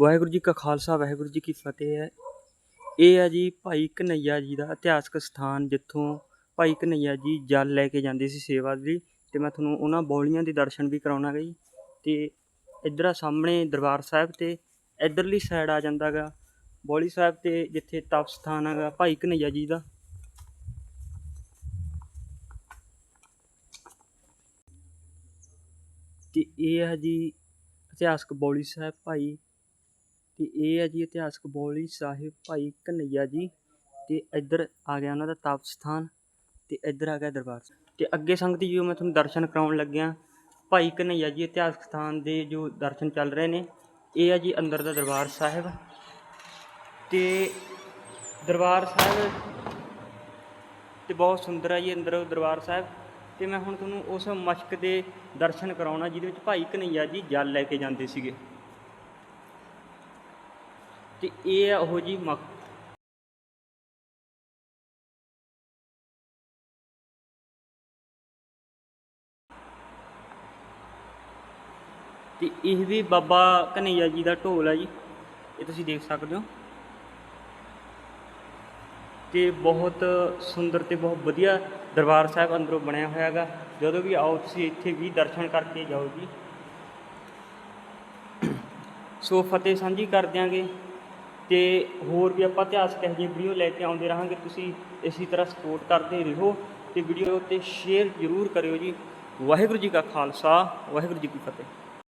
ਵਾਹਿਗੁਰੂ ਜੀ ਕਾ ਖਾਲਸਾ, ਵਾਹਿਗੁਰੂ ਜੀ ਕੀ ਫਤਿਹ ਹੈ। ਇਹ ਹੈ ਜੀ ਭਾਈ ਕਨਈਆ ਜੀ ਦਾ ਇਤਿਹਾਸਕ ਸਥਾਨ, ਜਿੱਥੋਂ ਭਾਈ ਕਨਈਆ ਜੀ ਜਲ ਲੈ ਕੇ ਜਾਂਦੇ ਸੀ ਸੇਵਾ ਲਈ ਤੇ ਮੈਂ ਤੁਹਾਨੂੰ ਉਹਨਾਂ ਬੌਲੀਆਂ ਦੇ ਦਰਸ਼ਨ ਵੀ ਕਰਾਉਣਾ ਗਈ ਤੇ ਇੱਧਰ ਸਾਹਮਣੇ ਦਰਬਾਰ ਸਾਹਿਬ ਤੇ ਇੱਧਰਲੀ ਸਾਈਡ ਆ ਜਾਂਦਾ ਗਾ, ਬੌਲੀ ਸਾਹਿਬ ਤੇ ਜਿੱਥੇ ਤਪ ਸਥਾਨ ਹੈਗਾ ਭਾਈ ਕਨਈਆ ਜੀ ਦਾ। ਤੇ ਇਹ ਹੈ ਜੀ ਇਤਿਹਾਸਕ ਬੌਲੀ ਸਾਹਿਬ ਭਾਈ ਤੇ ਇਹ ਹੈ ਜੀ ਇਤਿਹਾਸਕ ਬੌਲੀ ਸਾਹਿਬ ਭਾਈ ਕਨਈਆ ਜੀ ਤੇ ਇੱਧਰ ਆ ਗਿਆ ਉਹਨਾਂ ਦਾ ਤਪ ਸਥਾਨ ਤੇ ਇੱਧਰ ਆ ਗਿਆ ਦਰਬਾਰ ਸਾਹਿਬ। ਤੇ ਅੱਗੇ ਸੰਗਤੀ ਜੀ ਮੈਂ ਤੁਹਾਨੂੰ ਦਰਸ਼ਨ ਕਰਾਉਣ ਲੱਗਿਆ। ਭਾਈ ਕਨਈਆ ਜੀ ਇਤਿਹਾਸਕ ਸਥਾਨ ਦੇ ਜੋ ਦਰਸ਼ਨ ਚੱਲ ਰਹੇ ਨੇ, ਇਹ ਆ ਜੀ ਅੰਦਰ ਦਾ ਦਰਬਾਰ ਸਾਹਿਬ। ਤੇ ਦਰਬਾਰ ਸਾਹਿਬ ਤੇ ਬਹੁਤ ਸੁੰਦਰ ਹੈ ਜੀ ਅੰਦਰ ਦਰਬਾਰ ਸਾਹਿਬ। ਤੇ ਮੈਂ ਹੁਣ ਤੁਹਾਨੂੰ ਉਸ ਮਸ਼ਕ ਦੇ ਦਰਸ਼ਨ ਕਰਾਉਣਾ, ਜਿਹਦੇ ਵਿੱਚ ਭਾਈ ਕਨਈਆ ਜੀ ਜਲ ਲੈ ਕੇ ਜਾਂਦੇ ਸੀਗੇ। ਤੇ ਇਹ ਆ ਉਹ ਜੀ ਮਕ ਤੇ ਇਹ ਵੀ ਬਾਬਾ ਕਨਈਆ ਜੀ ਦਾ ਢੋਲ ਹੈ ਜੀ। ਇਹ ਤੁਸੀਂ ਦੇਖ ਸਕਦੇ ਹੋ। ਤੇ ਬਹੁਤ ਸੁੰਦਰ ਤੇ ਬਹੁਤ ਵਧੀਆ ਦਰਬਾਰ ਸਾਹਿਬ ਅੰਦਰੋਂ ਬਣਿਆ ਹੋਇਆ ਹੈਗਾ। ਜਦੋਂ ਵੀ ਆਓ ਤੁਸੀਂ ਇੱਥੇ ਵੀ ਦਰਸ਼ਨ ਕਰਕੇ ਜਾਓ ਜੀ। ਸੋ ਫਤਿਹ ਸਾਂਝੀ ਕਰ ਦਿਆਂਗੇ। ਤੇ ਹੋਰ ਵੀ ਆਪਾਂ ਇਤਿਹਾਸਕ ਇਹੋ ਜਿਹੀ ਵੀਡੀਓ ਲੈ ਕੇ ਆਉਂਦੇ ਰਹਾਂਗੇ, ਤੁਸੀਂ ਇਸੇ ਤਰ੍ਹਾਂ ਸਪੋਰਟ ਕਰਦੇ ਰਹੋ ਤੇ ਵੀਡੀਓ ਤੇ ਸ਼ੇਅਰ ਜ਼ਰੂਰ ਕਰਿਓ ਜੀ। ਵਾਹਿਗੁਰੂ ਜੀ ਕਾ ਖਾਲਸਾ, ਵਾਹਿਗੁਰੂ ਜੀ ਕੀ ਫਤਿਹ।